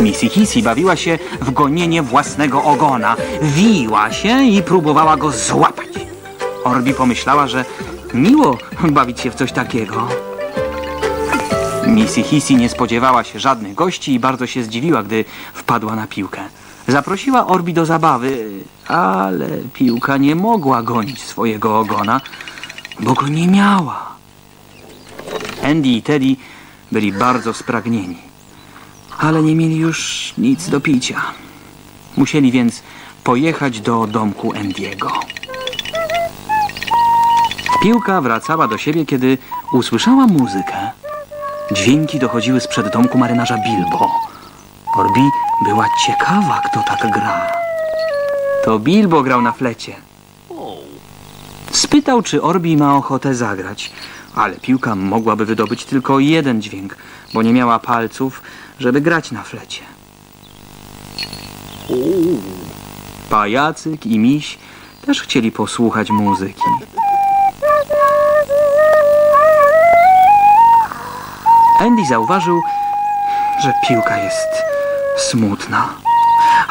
Missy Hissy bawiła się w gonienie własnego ogona. Wiła się i próbowała go złapać. Orbi pomyślała, że miło bawić się w coś takiego. Missy Hissy nie spodziewała się żadnych gości i bardzo się zdziwiła, gdy wpadła na piłkę. Zaprosiła Orbi do zabawy, ale piłka nie mogła gonić swojego ogona, bo go nie miała. Andy i Teddy byli bardzo spragnieni, ale nie mieli już nic do picia. Musieli więc pojechać do domku Andiego. Piłka wracała do siebie, kiedy usłyszała muzykę. Dźwięki dochodziły sprzed domku marynarza Bilbo. Orbi była ciekawa, kto tak gra. To Bilbo grał na flecie. Spytał, czy Orbi ma ochotę zagrać, ale piłka mogłaby wydobyć tylko jeden dźwięk, bo nie miała palców, żeby grać na flecie. Pajacyk i miś też chcieli posłuchać muzyki. Andy zauważył, że piłka jest smutna.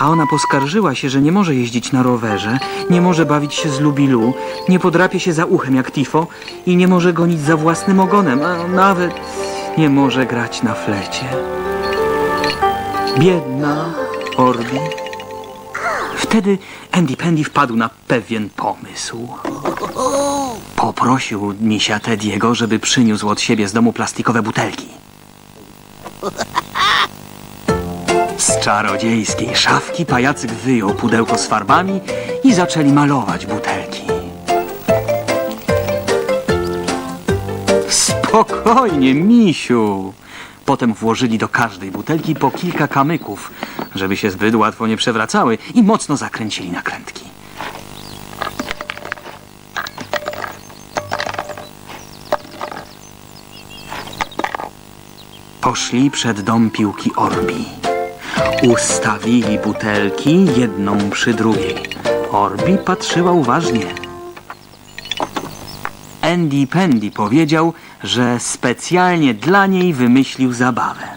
A ona poskarżyła się, że nie może jeździć na rowerze, nie może bawić się z Lubilu, nie podrapie się za uchem jak Tifo i nie może gonić za własnym ogonem, a nawet nie może grać na flecie. Biedna Orbi. Wtedy Andy Pendy wpadł na pewien pomysł. Poprosił misia Tediego, żeby przyniósł od siebie z domu plastikowe butelki. Z czarodziejskiej szafki pajacyk wyjął pudełko z farbami i zaczęli malować butelki. Spokojnie, misiu. Potem włożyli do każdej butelki po kilka kamyków, żeby się zbyt łatwo nie przewracały i mocno zakręcili nakrętki. Poszli przed dom piłki Orbi. Ustawili butelki jedną przy drugiej. Orbi patrzyła uważnie. Andy Pendy powiedział, że specjalnie dla niej wymyślił zabawę.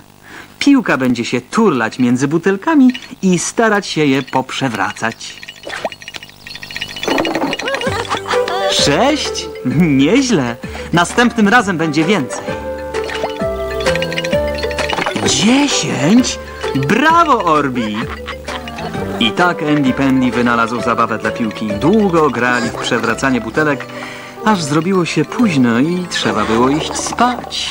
Piłka będzie się turlać między butelkami i starać się je poprzewracać. Sześć? Nieźle. Następnym razem będzie więcej. Dziesięć? Brawo, Orbi! I tak Andy Pendy wynalazł zabawę dla piłki. Długo grali w przewracanie butelek, aż zrobiło się późno i trzeba było iść spać.